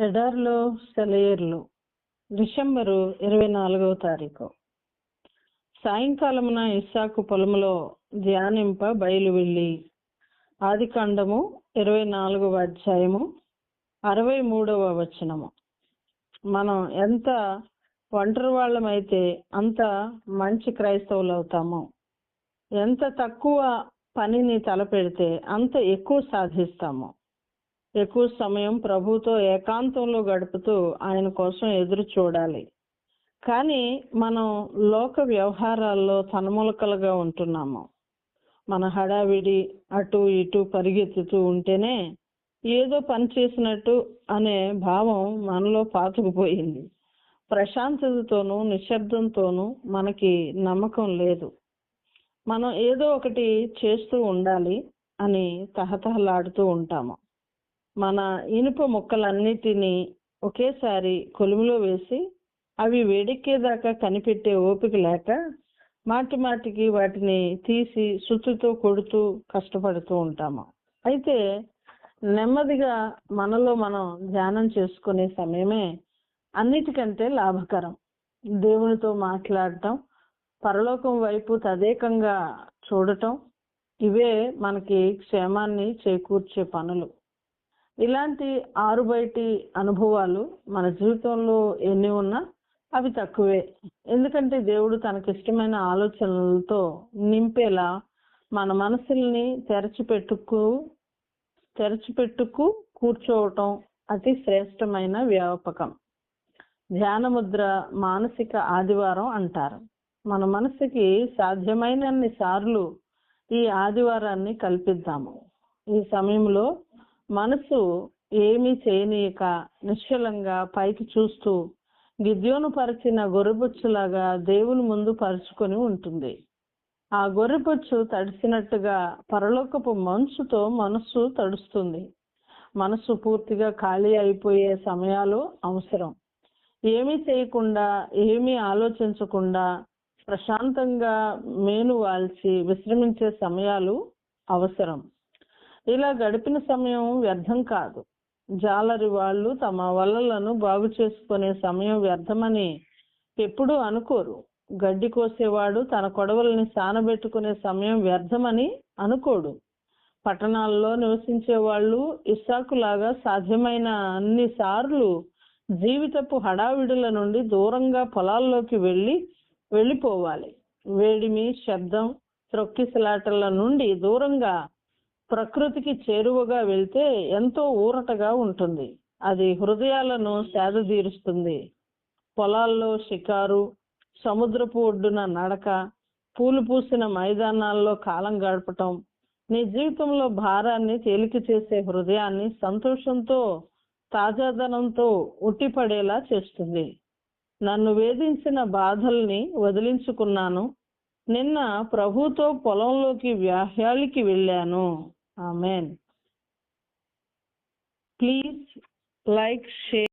ఎడార్లో సెలయేర్లు December ఇరవై నాలుగవ తారీఖు. సాయంకాలమున ఇస్సాకు పొలంలో ధ్యానింప బయలు వెళ్ళి ఆది కాండము ఇరవై నాలుగవ అధ్యాయము అరవై మూడవ వచనము. మనం ఎంత ఒంటరి వాళ్ళమైతే అంత మంచి క్రైస్తవులు అవుతాము ఎంత తక్కువ పనిని తలపెడితే అంత ఎక్కువ సాధిస్తాము. ఎక్కువ సమయం ప్రభుతో ఏకాంతంలో గడుపుతూ ఆయన కోసం ఎదురు చూడాలి. కానీ మనం లోక వ్యవహారాల్లో తనములకలుగా ఉంటున్నాము. మన హడావిడి అటు ఇటు పరిగెత్తుతూ ఉంటేనే ఏదో పని చేసినట్టు అనే భావం మనలో పాతుకుపోయింది. ప్రశాంతతతోనూ నిశ్శబ్దంతోనూ మనకి నమ్మకం లేదు. మనం ఏదో ఒకటి చేస్తూ ఉండాలి అని తహతహలాడుతూ ఉంటాము. మన ఇనుప ముక్కలన్నిటినీ ఒకేసారి కొలుములో వేసి అవి వేడెక్కేదాకా కనిపెట్టే ఓపిక లేక మాటి మాటికి వాటిని తీసి సుత్తుతో కొడుతూ కష్టపడుతూ ఉంటాము. అయితే నెమ్మదిగా మనలో మనం ధ్యానం చేసుకునే సమయమే అన్నిటికంటే లాభకరం. దేవునితో మాట్లాడటం పరలోకం వైపు తదేకంగా చూడటం ఇవే మనకి క్షేమాన్ని చేకూర్చే పనులు. ఇలాంటి ఆరు బయటి అనుభవాలు మన జీవితంలో ఎన్ని ఉన్నా అవి తక్కువే. ఎందుకంటే దేవుడు తనకిష్టమైన ఆలోచనలతో నింపేలా మన మనసుల్ని తెరచిపెట్టుకు తెరచిపెట్టుకు కూర్చోవటం అతి శ్రేష్టమైన వ్యాపకం. ధ్యానముద్ర మానసిక ఆదివారం అంటారు. మన మనసుకి సాధ్యమైనన్ని సార్లు ఈ ఆదివారాన్ని కల్పిద్దాము. ఈ సమయంలో మనసు ఏమీ చేయనీయక నిశ్చలంగా పైకి చూస్తూ గిద్యోను పరిచిన గొర్రెబొచ్చులాగా దేవుని ముందు పరుచుకొని ఉంటుంది. ఆ గొర్రెబొచ్చు తడిసినట్టుగా పరలోకపు మనసుతో మనస్సు తడుస్తుంది. మనస్సు పూర్తిగా ఖాళీ అయిపోయే సమయాలు అవసరం. ఏమీ చేయకుండా ఏమీ ఆలోచించకుండా ప్రశాంతంగా మేను వాల్చి విశ్రమించే సమయాలు అవసరం. ఇలా గడిపిన సమయం వ్యర్థం కాదు. జాలరి వాళ్ళు తమ వలలను బాగు చేసుకునే సమయం వ్యర్థమని ఎప్పుడూ అనుకోరు. గడ్డి కోసేవాడు తన కొడవల్ని సానబెట్టుకునే సమయం వ్యర్థమని అనుకోడు. పట్టణాల్లో నివసించే వాళ్ళు ఇస్సాకులాగా సాధ్యమైన అన్ని సార్లు జీవితపు హడావిడుల నుండి దూరంగా పొలాల్లోకి వెళ్ళి వెళ్ళిపోవాలి. వేడిమి శబ్దం త్రొక్కిసలాటల నుండి దూరంగా ప్రకృతికి చేరువగా వెళ్తే ఎంతో ఊరటగా ఉంటుంది. అది హృదయాలను సేదతీరుస్తుంది పొలాల్లో షికారు సముద్రపు ఒడ్డున నడక పూలు పూసిన మైదానాల్లో కాలం గడపటం నీ జీవితంలో భారాన్ని తేలిక చేసే హృదయాన్ని సంతోషంతో తాజాదనంతో ఉట్టిపడేలా చేస్తుంది. నన్ను వేధించిన బాధల్ని వదిలించుకున్నాను. నిన్న ప్రభుతో పొలంలోకి వ్యాహ్యాలికి వెళ్ళాను. Amen. Please like, share.